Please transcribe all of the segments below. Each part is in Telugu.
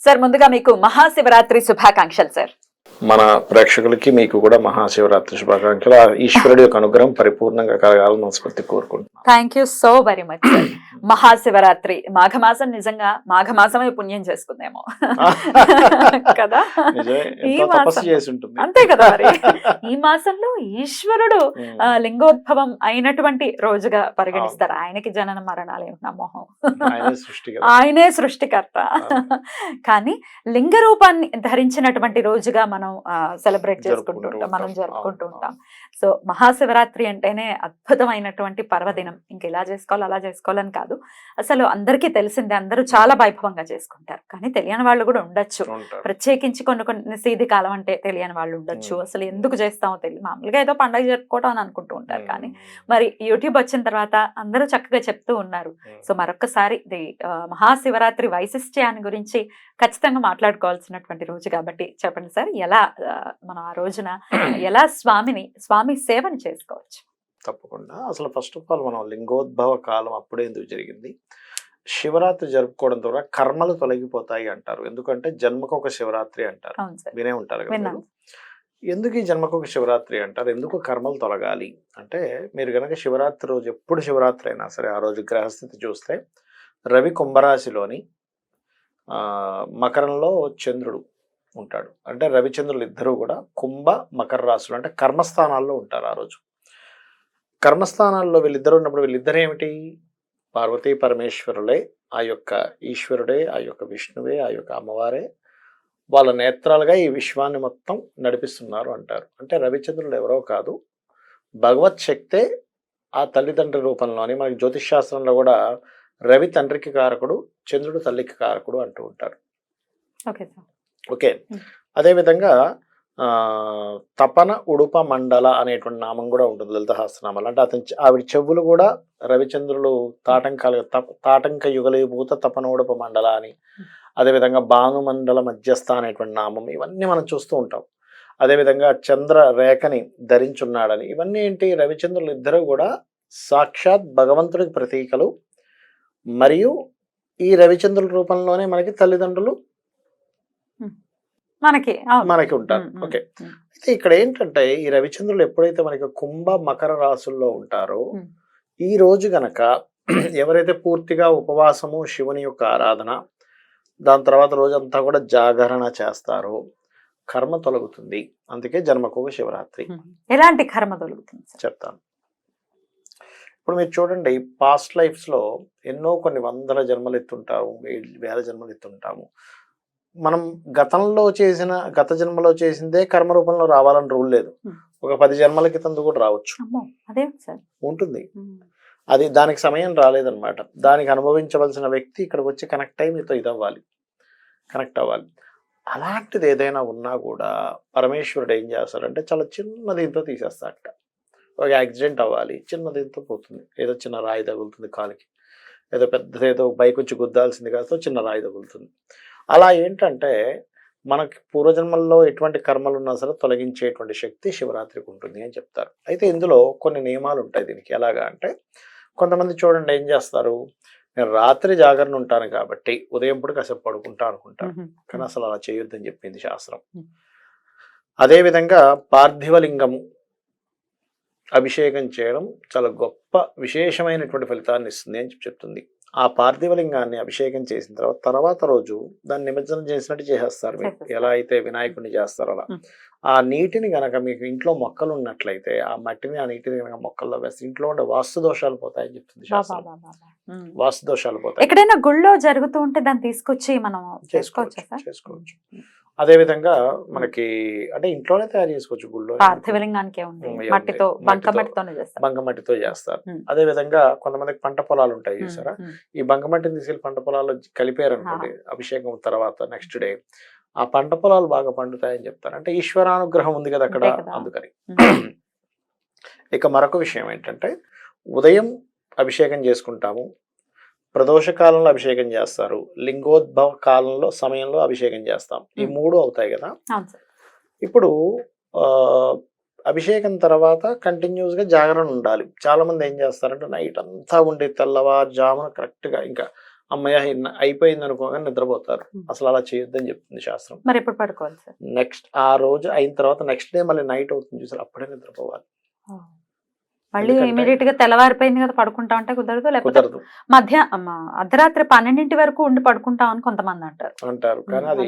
సార్ ముందుగా మీకు మహాశివరాత్రి శుభాకాంక్షలు సార్. మన ప్రేక్షకులకి మీకు కూడా మహాశివరాత్రి శుభాకాంక్షలు. ఈశ్వరుడి యొక్క అనుగ్రహం పరిపూర్ణంగా కలగాలని మనస్ఫూర్తి కోరుకుంటున్నాను thank you so very much Mahashivratri. మాఘమాసం నిజంగా మాఘమాసమే పుణ్యం చేసుకుందేమో. కదా? ఈ మాసం. అంతే కదా మరి. ఈ మాసంలో ఈశ్వరుడు లింగోద్భవం అయినటువంటి రోజుగా పరిగణిస్తారు. ఆయనకి జనన మరణాలు ఏమిటి నమ్మోహం ఆయనే సృష్టికర్త. కానీ లింగ రూపాన్ని ధరించినటువంటి రోజుగా మనం సెలబ్రేట్ చేసుకుంటూ ఉంటాం మనం. జరుపుకుంటూ ఉంటాం సో మహాశివరాత్రి అంటేనే అద్భుతమైనటువంటి పర్వదినం ఇంక ఇలా చేసుకోవాలి అలా చేసుకోవాలని కాదు అసలు అందరికీ తెలిసిందే అందరూ చాలా వైభవంగా చేసుకుంటారు కానీ తెలియని వాళ్ళు కూడా ఉండొచ్చు. ప్రత్యేకించి కొన్ని కొన్ని సీది కాలం అంటే తెలియని వాళ్ళు ఉండొచ్చు. అసలు ఎందుకు చేస్తామో తెలియదు మామూలుగా ఏదో పండగ జరుపుకోవడం అని అనుకుంటూ ఉంటారు కానీ. మరి యూట్యూబ్ వచ్చిన తర్వాత అందరూ చక్కగా చెప్తూ ఉన్నారు. సో మరొకసారి ది మహాశివరాత్రి వైశిష్ట్యాన్ని గురించి ఖచ్చితంగా మాట్లాడుకోవాల్సినటువంటి రోజు కాబట్టి చెప్పండి సార్ ఎలా మనం ఆ రోజున ఎలా స్వామిని స్వామి సేవని చేసుకోవచ్చు? తప్పకుండా. అసలు ఫస్ట్ ఆఫ్ ఆల్ మనం లింగోద్భవ కాలం అప్పుడే ఎందుకు జరిగింది? శివరాత్రి జరుపుకోవడం ద్వారా కర్మలు తొలగిపోతాయి అంటారు. ఎందుకంటే జన్మకు ఒక శివరాత్రి అంటారు. వినే ఉంటారు కదా? ఎందుకు ఈ జన్మకు ఒక శివరాత్రి అంటారు? ఎందుకు కర్మలు తొలగాలి? అంటే మీరు గనక శివరాత్రి రోజు ఎప్పుడు శివరాత్రి అయినా సరే ఆ రోజు గ్రహస్థితి చూస్తే రవి కుంభరాశిలోని మకరంలో చంద్రుడు ఉంటాడు. అంటే రవిచంద్రులు ఇద్దరూ కూడా కుంభ మకర రాశులు అంటే కర్మస్థానాల్లో ఉంటారు ఆ రోజు. కర్మస్థానాల్లో వీళ్ళిద్దరు ఉన్నప్పుడు వీళ్ళిద్దరు ఏమిటి? పార్వతీ పరమేశ్వరులే ఆ యొక్క ఈశ్వరుడే ఆ యొక్క విష్ణువే ఆ యొక్క అమ్మవారే. వాళ్ళ నేత్రాలుగా ఈ విశ్వాన్ని మొత్తం నడిపిస్తున్నారు అంటారు. అంటే రవిచంద్రుడు ఎవరో కాదు భగవత్ శక్తే ఆ తల్లిదండ్రుల రూపంలోని మనకి జ్యోతిష్ శాస్త్రంలో కూడా రవి తండ్రికి కారకుడు చంద్రుడు తల్లికి కారకుడు అంటూ ఉంటారు. Okay sir. ఓకే. అదేవిధంగా తపన ఉడుప మండల అనేటువంటి నామం కూడా ఉంటుంది లలిత సహస్రనామాలు అంటే అతని ఆవిడ చెవులు కూడా రవిచంద్రులు తాటంకాలు తాటంక యుగలీభూత తపన ఉడుప మండల అని. అదేవిధంగా భానుమండల మధ్యస్థ అనేటువంటి నామం ఇవన్నీ మనం చూస్తూ ఉంటాం. అదేవిధంగా చంద్ర రేఖని ధరించున్నాడని. ఇవన్నీ ఏంటి? రవిచంద్రులు ఇద్దరు కూడా సాక్షాత్ భగవంతుడికి ప్రతీకలు మరియు ఈ రవిచంద్రుల రూపంలోనే మనకి తల్లిదండ్రులు మనకి. మనకి ఉంటారు ఓకే. అయితే ఇక్కడ ఏంటంటే ఈ రవిచంద్రులు ఎప్పుడైతే మనకి కుంభ మకర రాశుల్లో ఉంటారో. ఈ రోజు గనక ఎవరైతే పూర్తిగా ఉపవాసము శివుని యొక్క ఆరాధన దాని తర్వాత రోజంతా కూడా జాగరణ చేస్తారో కర్మ తొలగుతుంది అందుకే జన్మకు శివరాత్రి. ఎలాంటి కర్మ సార్ చెప్తాను ఇప్పుడు మీరు చూడండి పాస్ట్ లైఫ్స్లో ఎన్నో కొన్ని వందల జన్మలు ఎత్తుంటాము వేల జన్మలు ఎత్తుంటాము. మనం గతంలో చేసిన గత జన్మలో చేసిందే కర్మ రూపంలో రావాలని రూల్ లేదు. ఒక పది జన్మల క్రితం కూడా రావచ్చు. ఉంటుంది. అది దానికి సమయం రాలేదన్నమాట. దానికి అనుభవించవలసిన వ్యక్తి ఇక్కడికి వచ్చి కనెక్ట్ అయ్యి మీతో ఇది అవ్వాలి కనెక్ట్ అవ్వాలి. అలాంటిది ఏదైనా ఉన్నా కూడా పరమేశ్వరుడు ఏం చేస్తాడంటే చాలా చిన్న దీంతో తీసేస్తాడట. ఒక యాక్సిడెంట్ అవ్వాలి. చిన్న దీంతో పోతుంది. ఏదో చిన్న రాయి తగులుతుంది కాలికి. ఏదో పెద్ద ఏదో బైక్ వచ్చి గుద్దాల్సింది కాదు చిన్న రాయి తగులుతుంది. అలా ఏంటంటే మనకి పూర్వజన్మల్లో ఎటువంటి కర్మలు ఉన్నా సరే తొలగించేటువంటి శక్తి శివరాత్రికి ఉంటుంది అని చెప్తారు. అయితే ఇందులో కొన్ని నియమాలు ఉంటాయి దీనికి. ఎలాగా అంటే కొంతమంది చూడండి ఏం చేస్తారు? నేను రాత్రి జాగరణ ఉంటాను కాబట్టి ఉదయం పూట కాసేపు పడుకుంటా అనుకుంటాను. కానీ అసలు అలా చేయొద్దని చెప్పింది శాస్త్రం. అదేవిధంగా పార్థివలింగము అభిషేకం చేయడం చాలా గొప్ప విశేషమైనటువంటి ఫలితాన్ని ఇస్తుంది అని చెప్తుంది. ఆ పార్థివలింగాన్ని అభిషేకం చేసిన తర్వాత తర్వాత రోజు దాన్ని నిమజ్జనం చేసినట్టు చేసేస్తారు మీరు. ఎలా అయితే వినాయకుడిని చేస్తారో అలా. ఆ నీటిని గనక మీకు ఇంట్లో మొక్కలు ఉన్నట్లయితే ఆ మట్టిని ఆ నీటిని గనక మొక్కల్లో వేస్తే ఇంట్లో ఉండే వాస్తు దోషాలు పోతాయని చెప్తుంది. వాస్తు దోషాలు పోతాయి. ఎక్కడైనా గుళ్ళో జరుగుతూ ఉంటే దాన్ని తీసుకొచ్చి మనం చేసుకోవచ్చా చేసుకోవచ్చు సార్ చేసుకోవచ్చు అదే విధంగా మనకి అంటే ఇంట్లోనే తయారు చేసుకోవచ్చు గుళ్ళో పార్థివలింగానికి ఉంది. ఉమ్, మట్టితో చేస్తారు. బంగమట్టితో చేస్తారు. ఉమ్. అదే విధంగా కొంతమందికి పంట పొలాలు ఉంటాయి చూసారా. ఈ బంగమట్టిని తీసుకెళ్ళి పంట పొలాల్లో కలిపారు అనుకోండి అభిషేకం తర్వాత నెక్స్ట్ డే ఆ పంట పొలాలు బాగా పండుతాయని చెప్తారు. అంటే ఈశ్వరానుగ్రహం ఉంది కదా అక్కడ. అందుకని. ఇక మరొక విషయం ఏంటంటే ఉదయం అభిషేకం చేసుకుంటాము ప్రదోష కాలంలో అభిషేకం చేస్తారు. లింగోద్భవ కాలంలో సమయంలో అభిషేకం చేస్తాం. ఈ. మూడు అవుతాయి కదా? ఇప్పుడు ఆ, అభిషేకం తర్వాత కంటిన్యూస్గా జాగరణ ఉండాలి. చాలా మంది ఏం చేస్తారంటే నైట్ అంతా ఉండి తెల్లవారుజామున కరెక్ట్గా ఇంకా అమ్మయ్య అయిపోయింది అనుకోగానే నిద్రపోతారు. అసలు అలా చేయొద్దని చెప్తుంది శాస్త్రం. మరి ఎప్పుడు పడుకోవాలి నెక్స్ట్ ఆ రోజు అయిన తర్వాత నెక్స్ట్ డే మళ్ళీ నైట్ అవుతుంది చూసారు? అప్పుడే నిద్రపోవాలి. మళ్ళీ ఇమీడియట్గా తెల్లవారిపోయింది కదా పడుకుంటా ఉంటే కుదరదు లేకపోతే మధ్య అర్ధరాత్రి పన్నెండింటి వరకు ఉండి పడుకుంటాం అని కొంతమంది అంటారు. అంటారు. కానీ అది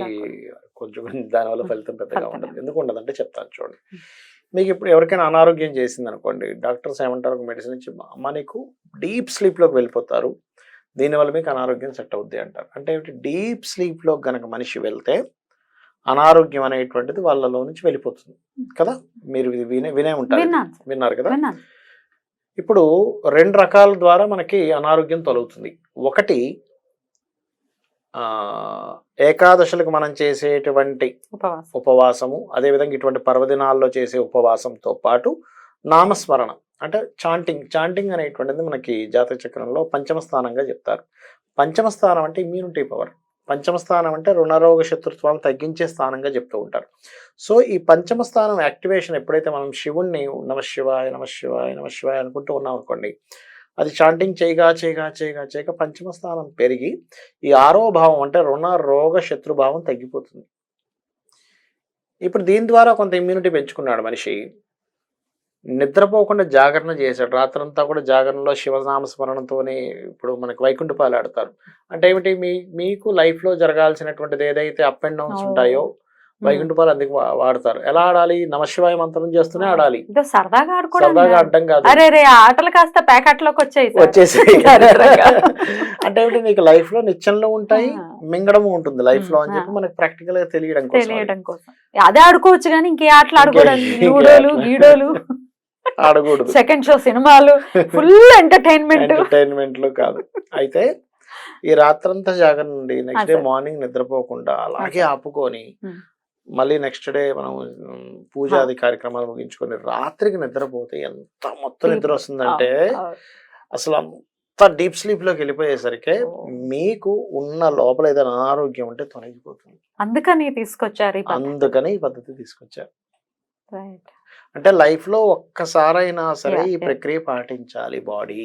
కొంచెం దానివల్ల ఫలితం పెద్దగా ఉండదు. ఎందుకు ఉండదు అంటే చెప్తాను చూడండి. మీకు ఇప్పుడు ఎవరికైనా అనారోగ్యం చేసింది అనుకోండి డాక్టర్స్ ఏమంటారు ఒక మెడిసిన్ ఇచ్చి అమ్మ నీకు డీప్ స్లీప్లోకి వెళ్ళిపోతారు. దీనివల్ల మీకు అనారోగ్యం సెట్ అవుద్ది అంటారు. అంటే డీప్ స్లీప్లో గనక మనిషి వెళ్తే అనారోగ్యం అనేటువంటిది వాళ్ళలో నుంచి వెళ్ళిపోతుంది. కదా? మీరు వినే వినే ఉంటారు. విన్నారు కదా? ఇప్పుడు రెండు రకాల ద్వారా మనకి అనారోగ్యం తొలగుతుంది. ఒకటి ఏకాదశులకు మనం చేసేటువంటి ఉపవాసం. ఉపవాసము అదేవిధంగా ఇటువంటి పర్వదినాల్లో చేసే ఉపవాసంతో పాటు నామస్మరణ అంటే చాంటింగ్ చాంటింగ్ అనేటువంటిది మనకి జాతక చక్రంలో పంచమ స్థానంగా చెప్తారు. పంచమ స్థానం అంటే ఇమ్యూనిటీ పవర్. పంచమ స్థానం అంటే రుణరోగ శత్రుత్వాలను తగ్గించే స్థానంగా చెప్తూ ఉంటారు. సో ఈ పంచమ స్థానం యాక్టివేషన్ ఎప్పుడైతే మనం శివుణ్ణి నమ శివాయ నమ శివాయ నమ శివాయ అనుకుంటూ ఉన్నాం అనుకోండి అది చాంటింగ్ చేయగా చేయగా చేయగా చేయగా పంచమ స్థానం పెరిగి ఈ ఆరో భావం అంటే రుణ రోగ శత్రుభావం తగ్గిపోతుంది. ఇప్పుడు దీని ద్వారా కొంత ఇమ్యూనిటీ పెంచుకున్నాడు మనిషి. నిద్రపోకుండా జాగరణ చేశాడు. రాత్రంతా కూడా జాగరణలో శివనామ స్మరణతోనే ఇప్పుడు మనకి వైకుంఠపాలు ఆడతారు అంటే ఏమిటి? మీ మీకు life లో జరగాల్సినటువంటిది ఏదైతే అప్ అండ్ డౌన్స్. ఉంటాయో వైకుంఠపాలు అందుకు వాడతారు. ఎలా ఆడాలి? నమశివాయ మంత్రం చేస్తూనే ఆడాలి. సరదాగా సరదాగా అడ్డం కాదు. అరే రే ఆ ఆటలు కాస్త ప్యాకెట్లోకి వచ్చాయి సార్. వచ్చేసి సరదాగా. అంటే ఏమిటి? నీకు లైఫ్లో నిత్యంలో ఉంటాయి ఆ. మింగడము ఉంటుంది లైఫ్లో అని చెప్పి మనకి ప్రాక్టికల్గా తెలియడం కోసం. తెలియడం కోసం. అదే ఆడుకోవచ్చు కానీ ఇంకే ఆటలు ఆడుకోవడానికి లూడోలు. గీడోలు. ఆడకూడదు సెకండ్ షో సినిమాలు ఫుల్ ఎంటర్టైన్మెంట్ ఎంటర్టైన్మెంట్లో కాదు అయితే ఈ రాత్రంతా జాగరణ నుండి నెక్స్ట్ డే. మార్నింగ్ నిద్రపోకుండా అలాగే ఆపుకొని. మళ్ళీ నెక్స్ట్ డే మనం పూజాది కార్యక్రమాలు ముగించుకొని రాత్రికి నిద్రపోతే ఎంత మొత్తం నిద్ర వస్తుందంటే అసలు అంత డీప్ స్లీప్లోకి వెళ్ళిపోయేసరికి. మీకు ఉన్న లోపల ఏదైనా అనారోగ్యం ఉంటే తొలగిపోతుంది అందుకని తీసుకొచ్చారు. అందుకని ఈ పద్ధతి తీసుకొచ్చారు Right. అంటే లైఫ్లో ఒక్కసారైనా సరే ఈ. ప్రక్రియ పాటించాలి బాడీ.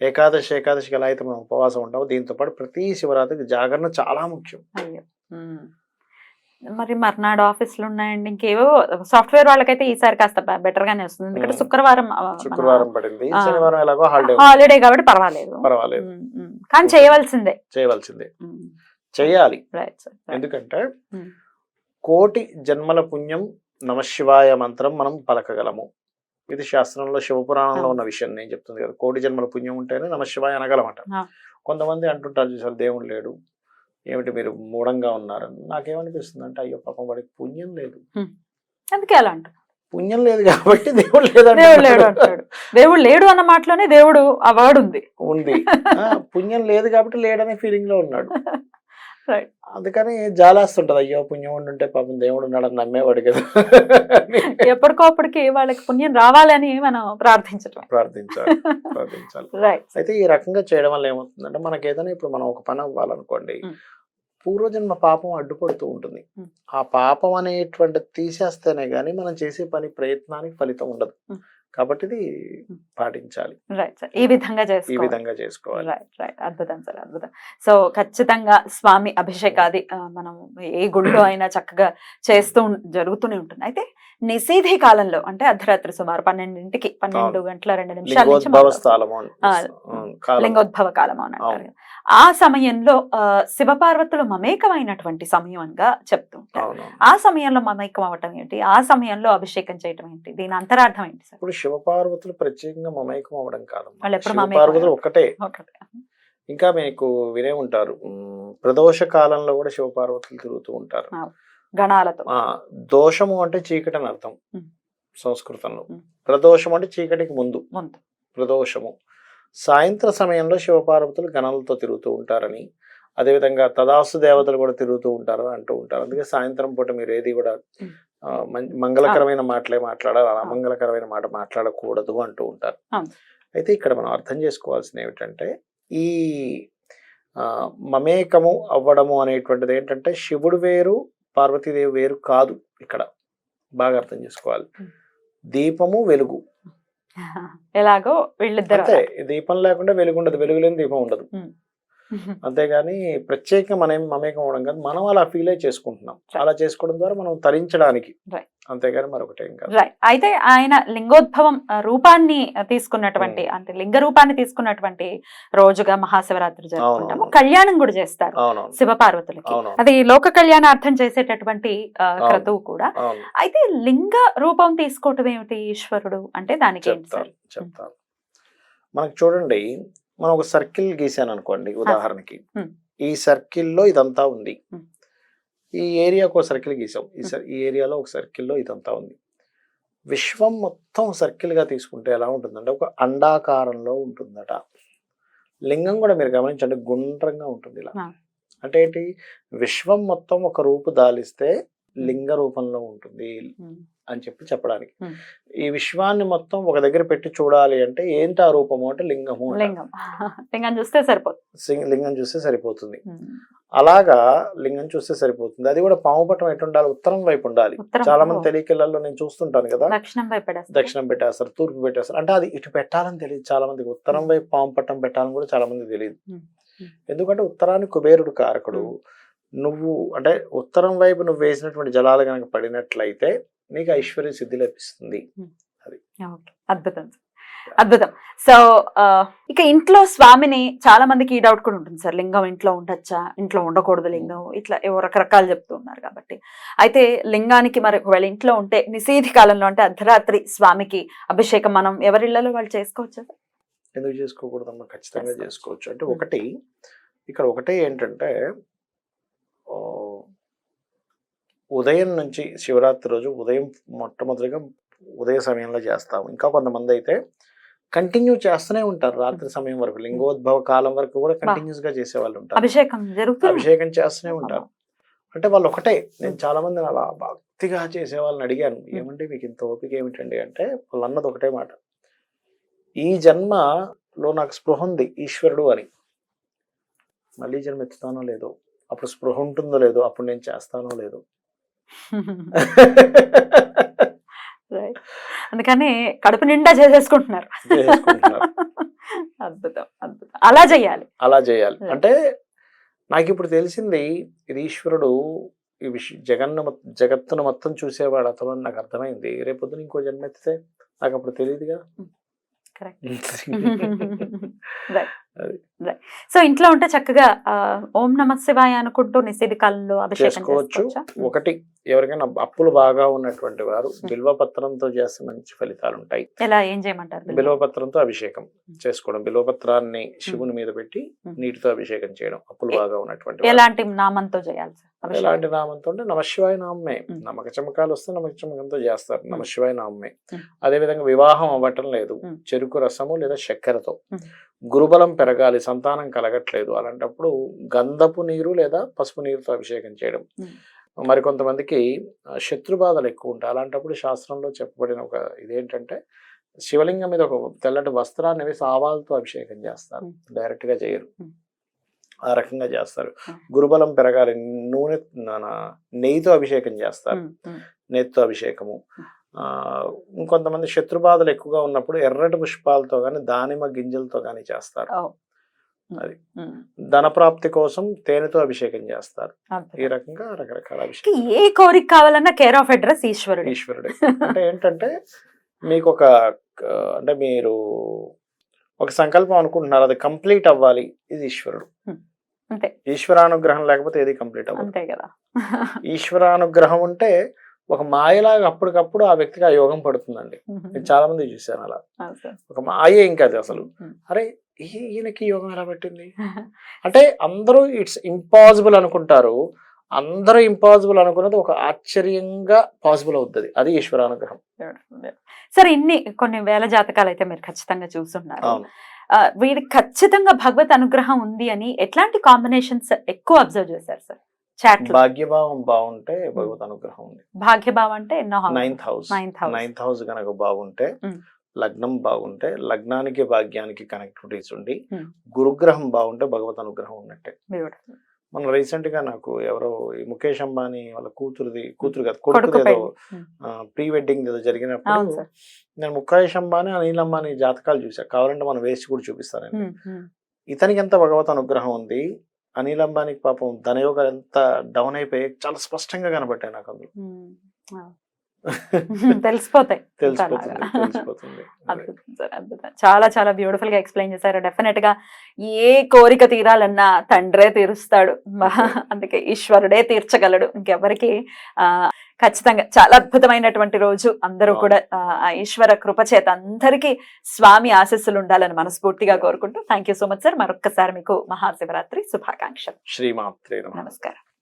ఏకాదశి ఏకాదశికి ఎలా అయితే మనం ఉపవాసం ఉంటామో దీంతో పాటు ప్రతి శివరాత్రికి జాగరణ చాలా ముఖ్యం. మరి మర్నాడు ఆఫీసులు ఉన్నాయండి ఇంకేవో సాఫ్ట్వేర్ వాళ్ళకైతే ఈసారి కాస్త బెటర్ గానే వస్తుంది ఎందుకంటే. శుక్రవారం శుక్రవారం పడింది. శనివారం ఎలాగో హాలిడే హాలిడే కాబట్టి పర్వాలేదు పర్వాలేదు. కానీ చేయవలసిందే చేయవలసిందే చేయాలి ఎందుకంటే. కోటి జన్మల పుణ్యం నమశివాయ మంత్రం మనం పలకగలము. ఇది శాస్త్రంలో శివపురాణంలో. ఉన్న విషయం నేను చెప్తుంది కదా. కోటి జన్మల పుణ్యం ఉంటేనే నమశివాయ అనగలమట. కొంతమంది అంటుంటారు చూసారు దేవుడు లేడు. ఏమిటి మీరు మూఢంగా ఉన్నారు? నాకేమనిపిస్తుంది అంటే అయ్యో పాపం వాడికి పుణ్యం లేదు. అందుకే అలా అంటారు పుణ్యం లేదు కాబట్టి దేవుడు. దేవుడు లేడు అంటాడు దేవుడు లేడు అన్న మాటలోనే దేవుడు ఆ వర్డ్ ఉంది. ఉంది. పుణ్యం లేదు కాబట్టి లేడనే ఫీలింగ్లో ఉన్నాడు. అందుకని జాలేస్తుంటది. అయ్యో పుణ్యం ఉండుంటే పాపం దేవుడు ఉన్నాడని నమ్మేవాడు కదా. ఎప్పటికప్పటికి వాళ్ళకి పుణ్యం రావాలని మనం ప్రార్థించటం ప్రార్థించాలి. ప్రార్థించాలి. రైట్ అయితే ఈ రకంగా చేయడం వల్ల ఏమవుతుందంటే మనకి ఏదైనా ఇప్పుడు మనం ఒక పని అవ్వాలనుకోండి మ్. పూర్వజన్మ పాపం అడ్డుపడుతూ ఉంటుంది. మ్. ఆ పాపం అనేటువంటిది తీసేస్తేనే గానీ మనం చేసే పని ప్రయత్నానికి ఫలితం ఉండదు. మ్. కాబట్టి ఇది. పాటించాలి. రైట్ సార్ ఈ విధంగా ఈ విధంగా చేసుకోవాలి. రైట్ రైట్ అద్భుతం సార్ అద్భుతం. సో ఖచ్చితంగా స్వామి అభిషేకాది మనం ఏ గుళ్ళో అయినా చక్కగా చేస్తూ జరుగుతూనే ఉంటుంది. అయితే నిషేధి కాలంలో అంటే అర్ధరాత్రి సుమారు పన్నెండింటికి పన్నెండు గంటల రెండు నిమిషాల నుంచి లింగోద్భవ కాలం. లింగోద్భవ కాలం అని అంటారు. ఆ సమయంలో ఆ, శివపార్వతులు మమేకమైనటువంటి సమయంగా చెప్తూ ఉంటారు. అవును ఆ సమయంలో మమేకం అవటం ఏంటి? ఆ సమయంలో అభిషేకం చేయటం ఏంటి? దీని అంతరార్థం ఏంటి సార్? ఇప్పుడు శివపార్వతులు ప్రత్యేకంగా మమైకం అవ్వడం కాదు ఒక్కటే. ఒకటి. ఇంకా మీకు వినే ఉంటారు ప్రదోష కాలంలో కూడా శివపార్వతులు తిరుగుతూ ఉంటారు. గణాలతో. దోషము అంటే చీకటి అని అర్థం. సంస్కృతంలో. ప్రదోషం అంటే చీకటికి ముందు. ముందు. ప్రదోషము. సాయంత్ర సమయంలో శివపార్వతులు గణాలతో తిరుగుతూ ఉంటారని అదేవిధంగా తదాసు దేవతలు కూడా తిరుగుతూ ఉంటారు అంటూ ఉంటారు. అందుకే సాయంత్రం పూట మీరు ఏది కూడా మంగళకరమైన మాటలే మాట్లాడాలి. అమంగళకరమైన మాట మాట్లాడకూడదు అంటూ ఉంటారు. అయితే ఇక్కడ మనం అర్థం చేసుకోవాల్సింది ఏమిటంటే ఈ మమేకము అవ్వడము అనేటువంటిది ఏంటంటే శివుడు వేరు పార్వతీదేవి వేరు కాదు ఇక్కడ. బాగా అర్థం చేసుకోవాలి. దీపము వెలుగు. ఎలాగో వీళ్ళిద్దరు దీపం లేకుండా వెలుగు ఉండదు వెలుగు లేని దీపం ఉండదు. అంతేగాని ప్రత్యేకంగా మనం మమేకం అవ్వడం కాదు. మనం అలా ఫీల్ అయి చేసుకుంటున్నాం అలా చేసుకోవడం ద్వారా మనం తరించడానికి. అంతేగాని మరొకటేం కాదు. అయితే ఆయన లింగోద్భవం రూపాన్ని తీసుకున్నటువంటి అంటే లింగ రూపాన్ని తీసుకున్నటువంటి రోజుగా మహాశివరాత్రి జరుపుకుంటాము. కళ్యాణం కూడా చేస్తారు శివపార్వతులకి. అది లోక కళ్యాణార్థం చేసేటటువంటి. క్రతువు కూడా. అయితే లింగ రూపం తీసుకోవటం ఏమిటి ఈశ్వరుడు? అంటే దానికి చెప్తాను. మనకు చూడండి మనం ఒక సర్కిల్ గీసాను అనుకోండి ఉదాహరణకి. ఈ సర్కిల్లో ఇదంతా ఉంది. ఈ ఏరియాకు ఒక సర్కిల్ గీసాం ఈ సర్ ఈ ఏరియాలో ఒక సర్కిల్లో ఇదంతా ఉంది. విశ్వం మొత్తం circle గా తీసుకుంటే ఎలా ఉంటుందంటే ఒక అండాకారంలో ఉంటుందట. లింగం కూడా మీరు గమనించండి గుండ్రంగా ఉంటుంది ఇలా. అంటే ఏంటి? విశ్వం మొత్తం ఒక రూపు దాలిస్తే లింగ రూపంలో ఉంటుంది. అని చెప్పి చెప్పడానికి. ఈ విశ్వాన్ని మొత్తం ఒక దగ్గర పెట్టి చూడాలి అంటే ఏంటి ఆ రూపము అంటే లింగము. లింగం లింగం చూస్తే సరిపోతుంది లింగం చూస్తే సరిపోతుంది. అలాగా లింగం చూస్తే సరిపోతుంది అది కూడా పాము పట్టం ఎటు ఉండాలి ఉత్తరం వైపు ఉండాలి చాలా మంది. తెలియకెళ్ళల్లో నేను చూస్తుంటాను కదా దక్షిణం వైపు. దక్షిణం పెట్టేస్తారు తూర్పు పెట్టేస్తారు అంటే అది ఇటు పెట్టాలని తెలియదు చాలా మందికి ఉత్తరం. వైపు పాము పట్టం పెట్టాలని కూడా చాలా మంది తెలియదు. ఎందుకంటే ఉత్తరానికి కుబేరుడు కారకుడు నువ్వు అంటే ఉత్తరం వైపు నువ్వు వేసినటువంటి జలాలు కనుక పడినట్లయితే నీకు ఐశ్వర్య సిద్ధి లభిస్తుంది. ఓకే. అద్భుతం. అద్భుతం. సో ఇక ఇంట్లో స్వామిని చాలా మందికి ఈ డౌట్ కూడా ఉంటుంది. సార్ లింగం ఇంట్లో ఉండొచ్చా? ఇంట్లో ఉండకూడదు లింగం. ఇట్లా ఏవో రకరకాలు చెప్తూ ఉన్నారు కాబట్టి. అయితే లింగానికి మరి ఒకవేళ ఇంట్లో ఉంటే నిషేధి కాలంలో అంటే అర్ధరాత్రి స్వామికి అభిషేకం మనం ఎవరిళ్ళలో వాళ్ళు చేసుకోవచ్చా? ఎందుకు చేసుకోకూడదమ్మా? ఖచ్చితంగా చేసుకోవచ్చు. అంటే. ఒకటి ఇక్కడ ఒకటే ఏంటంటే ఉదయం నుంచి శివరాత్రి రోజు ఉదయం మొట్టమొదటిగా ఉదయ సమయంలో చేస్తాము. ఇంకా కొంతమంది అయితే కంటిన్యూ చేస్తూనే ఉంటారు. రాత్రి సమయం వరకు లింగోద్భవ కాలం వరకు కూడా కంటిన్యూస్గా చేసే వాళ్ళు ఉంటారు. అభిషేకం జరుగుతుంది అభిషేకం చేస్తూనే ఉంటారు. అంటే వాళ్ళు ఒకటే. నేను చాలా మందిని అలా భక్తిగా చేసే వాళ్ళని అడిగాను. ఏమంటే మీకు ఇంత ఓపిక ఏమిటండి అంటే వాళ్ళు అన్నది ఒకటే మాట. ఈ జన్మలో నాకు స్పృహ ఉంది ఈశ్వరుడు అని. మళ్ళీ జన్మ ఎత్తుతానో లేదో అప్పుడు స్పృహ ఉంటుందో లేదో అప్పుడు నేను చేస్తానో లేదో. అందుకని కడుపు నిండా చేసేసుకుంటున్నారు. అద్భుతం అద్భుతం. అలా చెయ్యాలి అలా చేయాలి. అంటే నాకు ఇప్పుడు తెలిసింది ఇది ఈశ్వరుడు ఈ విష జగన్ను మొ- జగత్తును మొత్తం చూసేవాడు అతను అని నాకు అర్థమైంది. రేపొద్దున ఇంకో జన్మ ఎత్తితే నాకు అప్పుడు తెలియదుగా. సో ఇంట్లో ఉంటే చక్కగా ఓం నమ శివాయ అనుకుంటూ నిషేధి కాలంలో అభిషేకం చేసుకోవచ్చా? ఒకటి. ఎవరికైనా అప్పులు బాగా ఉన్నటువంటి వారు బిల్వ పత్రంతో చేస్తే మంచి ఫలితాలు ఉంటాయి ఎలా ఏం చేయమంటారు బిల్వ పత్రంతో అభిషేకం చేసుకోవడం బిల్వ పత్రాన్ని శివుని మీద పెట్టి. నీటితో అభిషేకం చేయడం అప్పులు బాగా ఉన్నటువంటి. ఎలాంటి నామంతో చేయాలి? ఎలాంటి నామంతో అంటే నమశివాయ నామే. నమ్మక చమకాలు వస్తే నమ్మక చమకంతో చేస్తారు నమశివాయ నామే Hmm. అదే విధంగా వివాహం అవ్వటం లేదు. చెరుకు రసము లేదా చక్కెరతో. గురుబలం పెరగాలి సంతానం కలగట్లేదు అలాంటప్పుడు గంధపు నీరు లేదా పసుపు నీరుతో అభిషేకం చేయడం Hmm. మరి కొంతమందికి ఆ, శత్రు బాధలు ఎక్కువ ఉంటాయి. అలాంటప్పుడు శాస్త్రంలో చెప్పబడిన ఒక ఇదేంటంటే శివలింగం మీద ఒక తెల్లటి వస్త్రాన్ని వేసి ఆవాలతో అభిషేకం చేస్తారు. Hmm. డైరెక్ట్గా చేయరు. ఆ రకంగా చేస్తారు. గురుబలం పెరగాలి నూనె నెయ్యితో అభిషేకం చేస్తారు. నెయ్యితో అభిషేకము. ఆ, ఇంకొంతమంది శత్రు బాధలు ఎక్కువగా ఉన్నప్పుడు ఎర్రటి పుష్పాలతో కానీ దానిమ్మ గింజలతో కానీ చేస్తారు. అది. ధనప్రాప్తి కోసం తేనెతో అభిషేకం చేస్తారు. ఈ రకంగా రకరకాల అభిషేకం ఏ కోరిక కావాలన్నా కేర్ ఆఫ్ అడ్రస్ ఈశ్వరుడు. ఈశ్వరుడే. అంటే ఏంటంటే మీకు ఒక అంటే మీరు ఒక సంకల్పం అనుకుంటున్నారు అది కంప్లీట్ అవ్వాలి ఇది ఈశ్వరుడు. అంతే. ఈశ్వరానుగ్రహం లేకపోతే ఏది కంప్లీట్ అవ్వదు. అంతే కదా. ఈశ్వరానుగ్రహం ఉంటే ఒక మాయలాగా అప్పటికప్పుడు ఆ వ్యక్తికి ఆ యోగం పడుతుందండి. నేను చాలా మంది చూశాను అలా. ఒక మాయ ఇంకా అది అసలు. అరే ఈయనకి యోగం ఎలా పెట్టింది? అంటే అందరూ ఇట్స్ ఇంపాసిబుల్ అనుకుంటారు. అందరూ ఇంపాసిబుల్ అనుకున్నది ఒక ఆశ్చర్యంగా పాసిబుల్ అవుతుంది. అది ఈశ్వరానుగ్రహం. సరే ఇన్ని కొన్ని వేల జాతకాలు అయితే మీరు ఖచ్చితంగా ఆ, వీడికి ఖచ్చితంగా భగవత్ అనుగ్రహం ఉంది అని ఎట్లాంటి కాంబినేషన్స్ ఎక్కువ అబ్జర్వ్ చేశారు సార్? చాట్ భాగ్యభావం బాగుంటే భగవత్ అనుగ్రహం ఉంది. భాగ్యభావం అంటే? Ninth house. Ninth house. కనుక బాగుంటే. లగ్నం బాగుంటే లగ్నానికి భాగ్యానికి కనెక్టివిటీస్ ఉండి. గురుగ్రహం బాగుంటే భగవత్ అనుగ్రహం ఉన్నట్టే. మన రీసెంట్గా నాకు ఎవరో ముఖేష్ అంబానీ వాళ్ళ కూతురుది కూతురు కాదు కొడుకు ఏదో. ప్రీ వెడ్డింగ్ ఏదో జరిగినప్పుడు నేను ముఖేష్ అంబానీ అనిల్ అంబానీ జాతకాలు చూసా కావాలంటే మనం వేసి కూడా చూపిస్తాను. ఇతనికి ఎంత భగవత్ అనుగ్రహం ఉంది అనిల్ అంబానీకి పాపం ధనయోగాలు ఎంత డౌన్ అయిపోయి చాలా స్పష్టంగా కనబట్టాయి నాకు అందులో. తెలిసిపోతాయి. చాలా చాలా బ్యూటిఫుల్గా ఎక్స్ప్లెయిన్ చేశారు. డెఫినెట్గా ఏ కోరిక తీరాలన్నా తండ్రే తీరుస్తాడు. అందుకే ఈశ్వరుడే తీర్చగలడు. ఇంకెవరికి ఆ ఖచ్చితంగా చాలా అద్భుతమైనటువంటి రోజు. అందరూ. కూడా ఈశ్వర కృప చేత అందరికీ స్వామి ఆశస్సులు ఉండాలని మనస్ఫూర్తిగా కోరుకుంటూ thank you so much sir మరొక్కసారి మీకు మహాశివరాత్రి శుభాకాంక్షలు. శ్రీమాత్రే నమః. నమస్కారం.